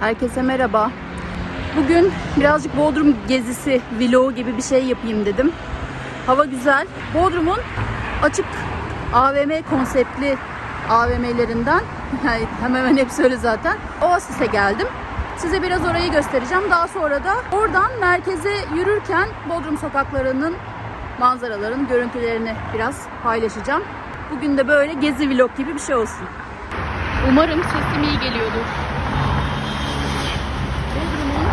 Herkese merhaba. Bugün birazcık Bodrum gezisi vlogu gibi bir şey yapayım dedim. Hava güzel. Bodrum'un açık AVM konseptli AVM'lerinden yani hemen hemen hepsi öyle zaten. Oasis'e geldim. Size biraz orayı göstereceğim. Daha sonra da oradan merkeze yürürken Bodrum sokaklarının manzaraların görüntülerini biraz paylaşacağım. Bugün de böyle gezi vlog gibi bir şey olsun. Umarım sesim iyi geliyordur. Bodrum'un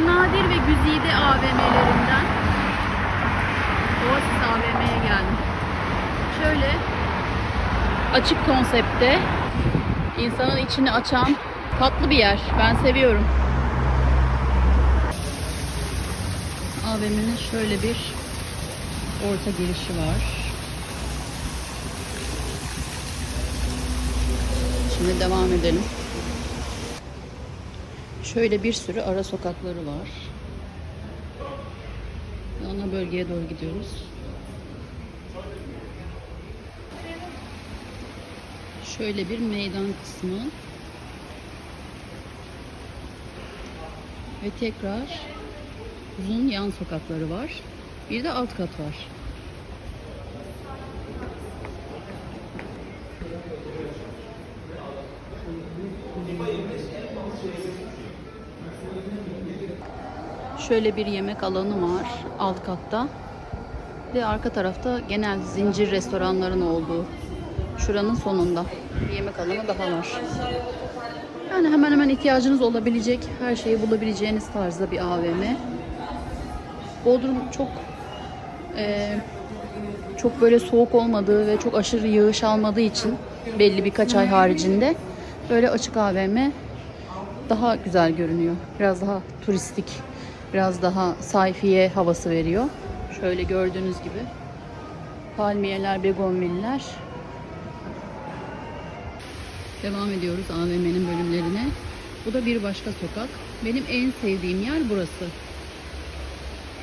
nadir ve güzide AVM'lerinden Oasis AVM'ye geldim. Şöyle açık konsepte insanın içini açan tatlı bir yer. Ben seviyorum. AVM'nin şöyle bir orta girişi var. Şimdi devam edelim. Şöyle bir sürü ara sokakları var. Ana bölgeye doğru gidiyoruz. Şöyle bir meydan kısmı. Ve tekrar uzun yan sokakları var. Bir de alt kat var. Şöyle bir yemek alanı var alt katta. Ve arka tarafta genel zincir restoranların olduğu şuranın sonunda bir yemek alanı daha var. Yani hemen hemen ihtiyacınız olabilecek her şeyi bulabileceğiniz tarzda bir AVM. Bodrum çok eee, çok böyle soğuk olmadığı ve çok aşırı yağış almadığı için belli birkaç ay haricinde böyle açık AVM daha güzel görünüyor. Biraz daha turistik, biraz daha sayfiye havası veriyor. Şöyle gördüğünüz gibi palmiyeler, begonviller. Devam ediyoruz AVM'nin bölümlerine. Bu da bir başka sokak. Benim en sevdiğim yer burası.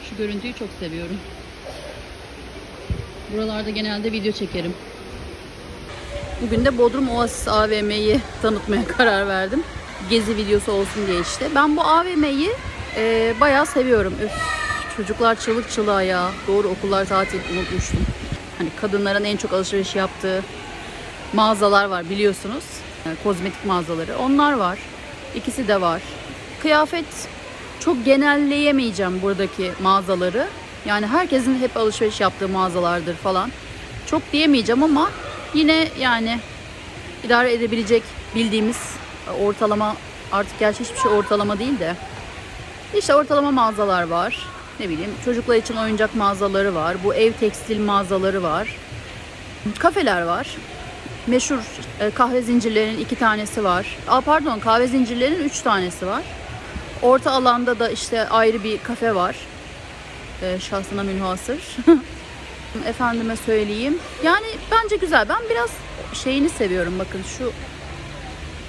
Şu görüntüyü çok seviyorum. Buralarda genelde video çekerim. Bugün de Bodrum Oasis AVM'yi tanıtmaya karar verdim. Gezi videosu olsun diye işte. Ben bu AVM'yi e, bayağı seviyorum. Üf, çocuklar çığlık çığlığa ya. Doğru okullar tatil unutmuştum. Hani kadınların en çok alışveriş yaptığı mağazalar var biliyorsunuz. Yani kozmetik mağazaları. Onlar var. İkisi de var. Kıyafet çok genelleyemeyeceğim buradaki mağazaları. Yani herkesin hep alışveriş yaptığı mağazalardır falan. Çok diyemeyeceğim ama yine yani idare edebilecek bildiğimiz ortalama artık gerçi hiçbir şey ortalama değil de işte ortalama mağazalar var. Ne bileyim çocuklar için oyuncak mağazaları var. Bu ev tekstil mağazaları var. Kafeler var. Meşhur e, kahve zincirlerinin iki tanesi var. Aa, pardon kahve zincirlerinin üç tanesi var. Orta alanda da işte ayrı bir kafe var. E, şahsına münhasır. Efendime söyleyeyim. Yani bence güzel. Ben biraz şeyini seviyorum bakın şu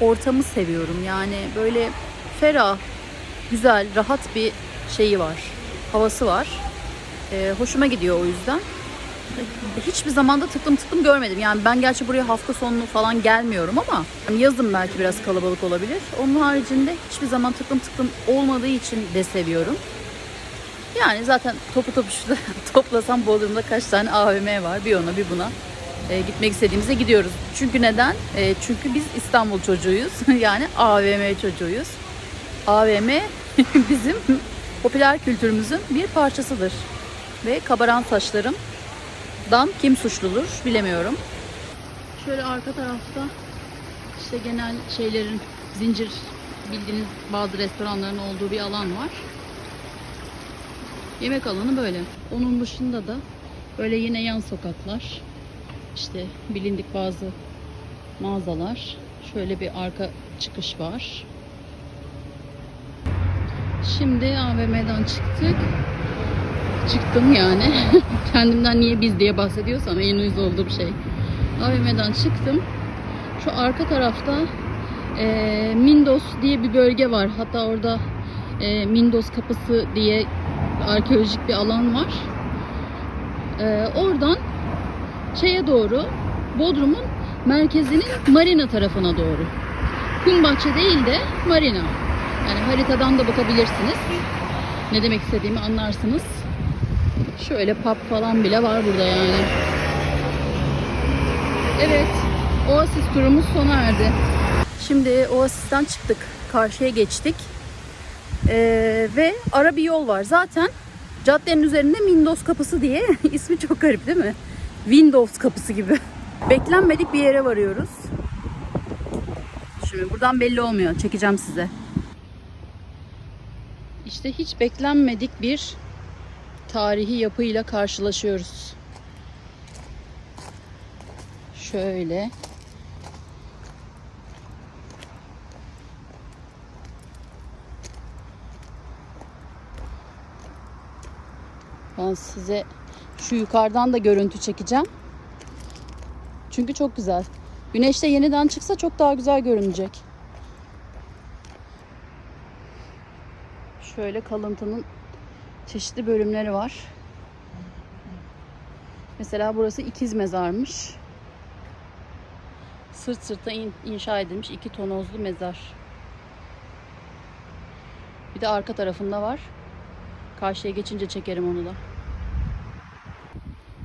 ortamı seviyorum. Yani böyle ferah, güzel, rahat bir şeyi var. Havası var. E, hoşuma gidiyor o yüzden. Hiçbir zamanda tıklım tıklım görmedim. Yani ben gerçi buraya hafta sonu falan gelmiyorum ama hani yazın belki biraz kalabalık olabilir. Onun haricinde hiçbir zaman tıklım tıklım olmadığı için de seviyorum. Yani zaten topu topu toplasam Bodrum'da kaç tane AVM var. Bir ona bir buna. E, gitmek istediğimizde gidiyoruz. Çünkü neden? E, çünkü biz İstanbul çocuğuyuz. yani AVM çocuğuyuz. AVM bizim popüler kültürümüzün bir parçasıdır. Ve kabaran saçlarım dan kim suçludur bilemiyorum. Şöyle arka tarafta işte genel şeylerin zincir bildiğiniz bazı restoranların olduğu bir alan var. Yemek alanı böyle. Onun dışında da böyle yine yan sokaklar. İşte bilindik bazı mağazalar. Şöyle bir arka çıkış var. Şimdi AVM'den çıktık. Çıktım yani. Kendimden niye biz diye bahsediyorsam en uyuz olduğum şey. AVM'den çıktım. Şu arka tarafta e, Mindos diye bir bölge var. Hatta orada e, Mindos kapısı diye arkeolojik bir alan var. E, oradan şeye doğru Bodrum'un merkezinin marina tarafına doğru. kum bahçe değil de marina. Yani haritadan da bakabilirsiniz. Ne demek istediğimi anlarsınız. Şöyle pub falan bile var burada yani. Evet. Oasis turumuz sona erdi. Şimdi Oasis'ten çıktık. Karşıya geçtik. Ee, ve ara bir yol var. Zaten caddenin üzerinde Windows kapısı diye ismi çok garip değil mi? Windows kapısı gibi. Beklenmedik bir yere varıyoruz. Şimdi buradan belli olmuyor. Çekeceğim size. İşte hiç beklenmedik bir tarihi yapıyla karşılaşıyoruz. Şöyle. Ben size şu yukarıdan da görüntü çekeceğim. Çünkü çok güzel. Güneşte yeniden çıksa çok daha güzel görünecek. Şöyle kalıntının çeşitli bölümleri var. Mesela burası ikiz mezarmış. Sırt sırta in- inşa edilmiş iki tonozlu mezar. Bir de arka tarafında var. Karşıya geçince çekerim onu da.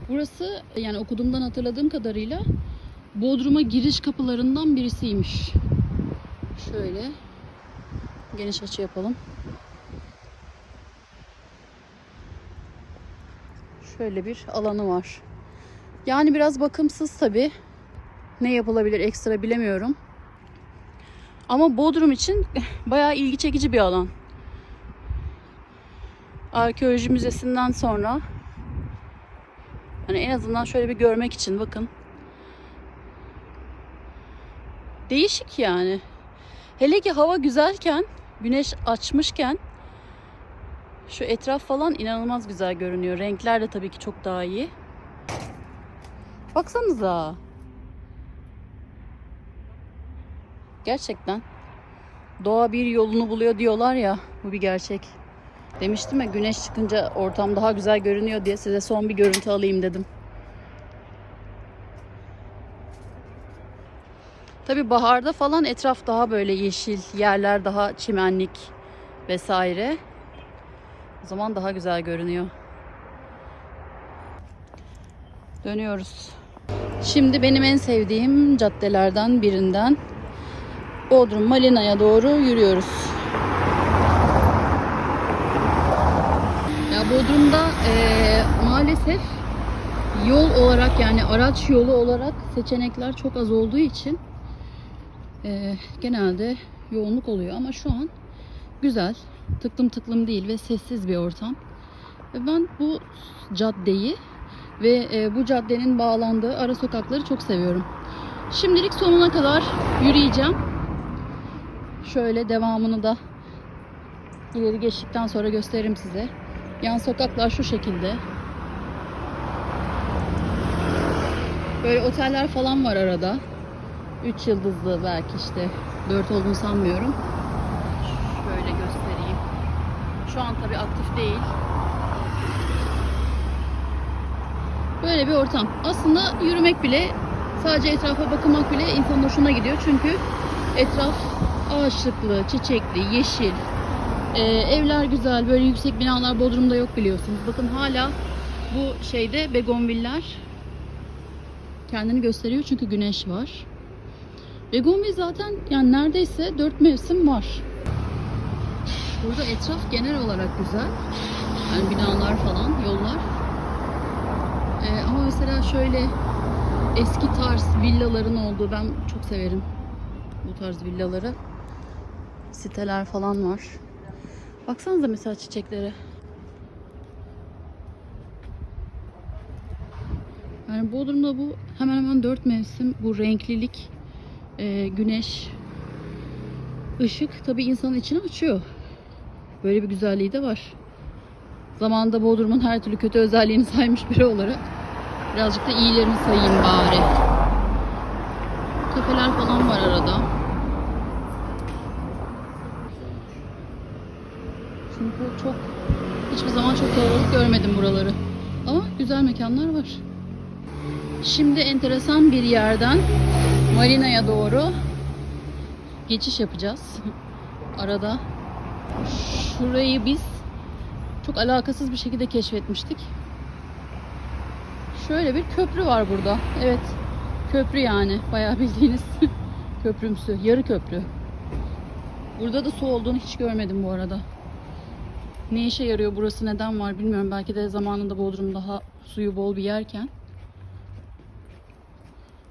Burası yani okuduğumdan hatırladığım kadarıyla Bodrum'a giriş kapılarından birisiymiş. Şöyle geniş açı yapalım. Şöyle bir alanı var. Yani biraz bakımsız tabi. Ne yapılabilir ekstra bilemiyorum. Ama Bodrum için bayağı ilgi çekici bir alan. Arkeoloji Müzesi'nden sonra hani en azından şöyle bir görmek için bakın. Değişik yani. Hele ki hava güzelken, güneş açmışken şu etraf falan inanılmaz güzel görünüyor. Renkler de tabii ki çok daha iyi. Baksanıza. Gerçekten. Doğa bir yolunu buluyor diyorlar ya. Bu bir gerçek. Demiştim ya güneş çıkınca ortam daha güzel görünüyor diye size son bir görüntü alayım dedim. Tabi baharda falan etraf daha böyle yeşil, yerler daha çimenlik vesaire. O zaman daha güzel görünüyor. Dönüyoruz. Şimdi benim en sevdiğim caddelerden birinden Bodrum Malina'ya doğru yürüyoruz. Ya Bodrum'da eee, maalesef yol olarak yani araç yolu olarak seçenekler çok az olduğu için eee, genelde yoğunluk oluyor ama şu an güzel, tıklım tıklım değil ve sessiz bir ortam. Ve ben bu caddeyi ve e, bu caddenin bağlandığı ara sokakları çok seviyorum. Şimdilik sonuna kadar yürüyeceğim. Şöyle devamını da ileri geçtikten sonra gösteririm size. Yan sokaklar şu şekilde. Böyle oteller falan var arada. 3 yıldızlı belki işte. 4 olduğunu sanmıyorum. Şu an tabii aktif değil. Böyle bir ortam. Aslında yürümek bile, sadece etrafa bakmak bile insanın hoşuna gidiyor. Çünkü etraf ağaçlıklı, çiçekli, yeşil. Ee, evler güzel, böyle yüksek binalar Bodrum'da yok biliyorsunuz. Bakın hala bu şeyde begonviller kendini gösteriyor çünkü güneş var. Begonvil zaten yani neredeyse dört mevsim var. Burada etraf genel olarak güzel. Yani binalar falan, yollar. Ee, ama mesela şöyle eski tarz villaların olduğu ben çok severim. Bu tarz villaları. Siteler falan var. Baksanıza mesela çiçeklere. Yani Bodrum'da bu hemen hemen dört mevsim bu renklilik, e, güneş, ışık tabii insanın içini açıyor. Böyle bir güzelliği de var. Zamanında Bodrum'un her türlü kötü özelliğini saymış biri olarak birazcık da iyilerini sayayım bari. Kafeler falan var arada. Çünkü çok hiçbir zaman çok kalabalık görmedim buraları. Ama güzel mekanlar var. Şimdi enteresan bir yerden marinaya doğru geçiş yapacağız. Arada şurayı biz çok alakasız bir şekilde keşfetmiştik. Şöyle bir köprü var burada. Evet. Köprü yani. Bayağı bildiğiniz köprümsü. Yarı köprü. Burada da su olduğunu hiç görmedim bu arada. Ne işe yarıyor burası neden var bilmiyorum. Belki de zamanında Bodrum daha suyu bol bir yerken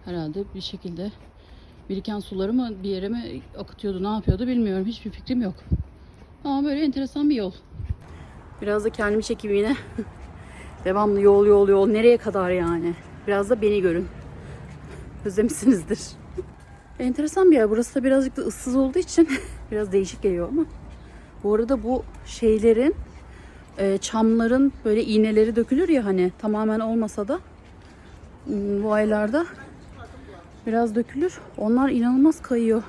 herhalde bir şekilde biriken suları mı bir yere mi akıtıyordu ne yapıyordu bilmiyorum. Hiçbir fikrim yok. Ama böyle enteresan bir yol. Biraz da kendimi çekeyim yine. Devamlı yol yol yol. Nereye kadar yani? Biraz da beni görün. Özlemişsinizdir. Enteresan bir yer. Burası da birazcık da ıssız olduğu için biraz değişik geliyor ama. Bu arada bu şeylerin e, çamların böyle iğneleri dökülür ya hani tamamen olmasa da hmm, bu aylarda biraz dökülür. Onlar inanılmaz kayıyor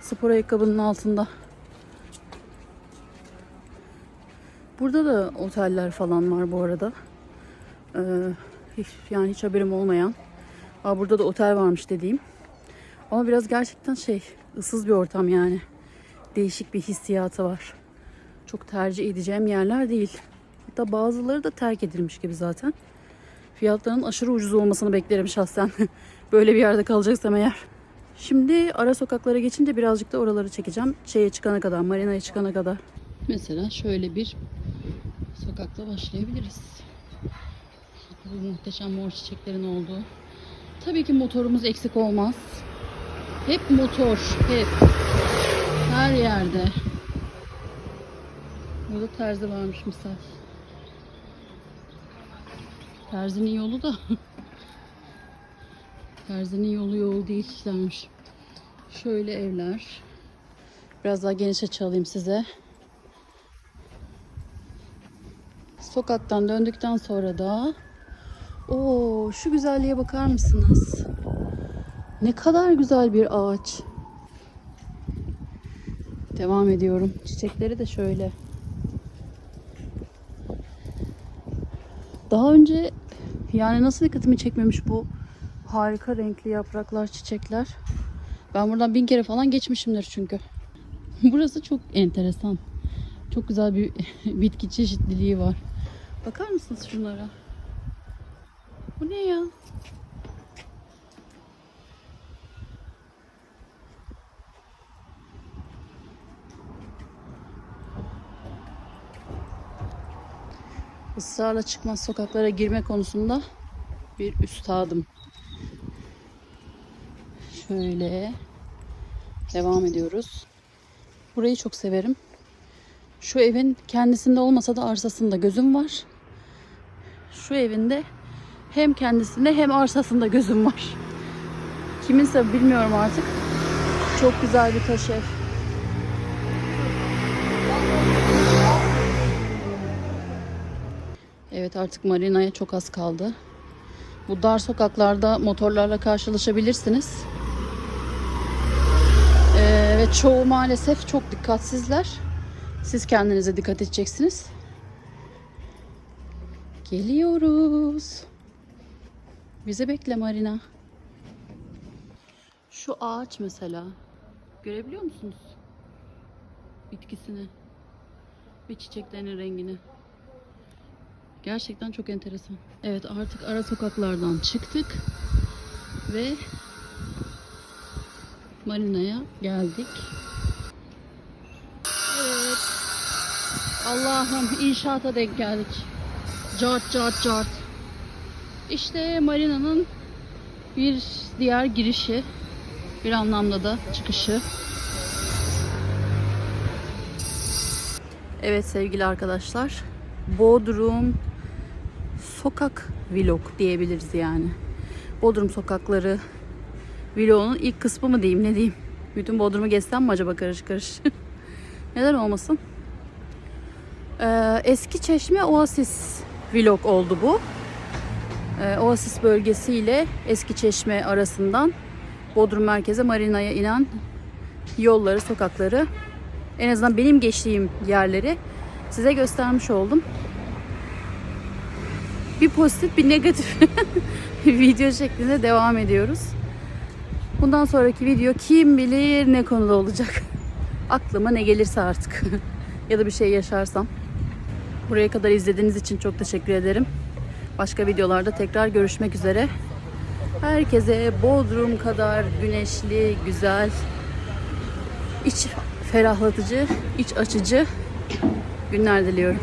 spor ayakkabının altında. Burada da oteller falan var bu arada. Ee, hiç, yani hiç haberim olmayan. Aa, burada da otel varmış dediğim. Ama biraz gerçekten şey ıssız bir ortam yani. Değişik bir hissiyatı var. Çok tercih edeceğim yerler değil. Hatta bazıları da terk edilmiş gibi zaten. Fiyatların aşırı ucuz olmasını beklerim şahsen. Böyle bir yerde kalacaksam eğer. Şimdi ara sokaklara geçince birazcık da oraları çekeceğim. Şeye çıkana kadar, marinaya çıkana kadar. Mesela şöyle bir sokakla başlayabiliriz. Bu muhteşem mor çiçeklerin olduğu. Tabii ki motorumuz eksik olmaz. Hep motor, hep. Her yerde. Burada terzi varmış misal. Terzinin yolu da Terzinin yolu yol değillermiş. Şöyle evler. Biraz daha geniş açı alayım size. Sokaktan döndükten sonra da o şu güzelliğe bakar mısınız? Ne kadar güzel bir ağaç. Devam ediyorum. Çiçekleri de şöyle. Daha önce yani nasıl dikkatimi çekmemiş bu harika renkli yapraklar, çiçekler. Ben buradan bin kere falan geçmişimdir çünkü. Burası çok enteresan. Çok güzel bir bitki çeşitliliği var. Bakar mısınız şunlara? Bu ne ya? ısrarla çıkmaz sokaklara girme konusunda bir üstadım. Şöyle devam ediyoruz. Burayı çok severim. Şu evin kendisinde olmasa da arsasında gözüm var. Şu evinde hem kendisinde hem arsasında gözüm var. Kiminse bilmiyorum artık. Çok güzel bir taş ev. Evet artık marinaya çok az kaldı. Bu dar sokaklarda motorlarla karşılaşabilirsiniz. Ee, ve çoğu maalesef çok dikkatsizler. Siz kendinize dikkat edeceksiniz. Geliyoruz. Bize bekle Marina. Şu ağaç mesela. Görebiliyor musunuz? Bitkisini. Ve çiçeklerinin rengini. Gerçekten çok enteresan. Evet artık ara sokaklardan çıktık. Ve marinaya geldik. Evet. Allah'ım inşaata denk geldik. Cart cart cart. İşte marinanın bir diğer girişi. Bir anlamda da çıkışı. Evet sevgili arkadaşlar. Bodrum sokak vlog diyebiliriz yani. Bodrum sokakları vlogunun ilk kısmı mı diyeyim ne diyeyim. Bütün Bodrum'u gezsem mi acaba karış karış? Neden olmasın? Ee, eski Çeşme Oasis vlog oldu bu. Ee, Oasis bölgesi ile Eski Çeşme arasından Bodrum merkeze Marina'ya inen yolları, sokakları en azından benim geçtiğim yerleri size göstermiş oldum. Bir pozitif bir negatif video şeklinde devam ediyoruz. Bundan sonraki video kim bilir ne konuda olacak. Aklıma ne gelirse artık. ya da bir şey yaşarsam. Buraya kadar izlediğiniz için çok teşekkür ederim. Başka videolarda tekrar görüşmek üzere. Herkese Bodrum kadar güneşli, güzel, iç ferahlatıcı, iç açıcı günler diliyorum.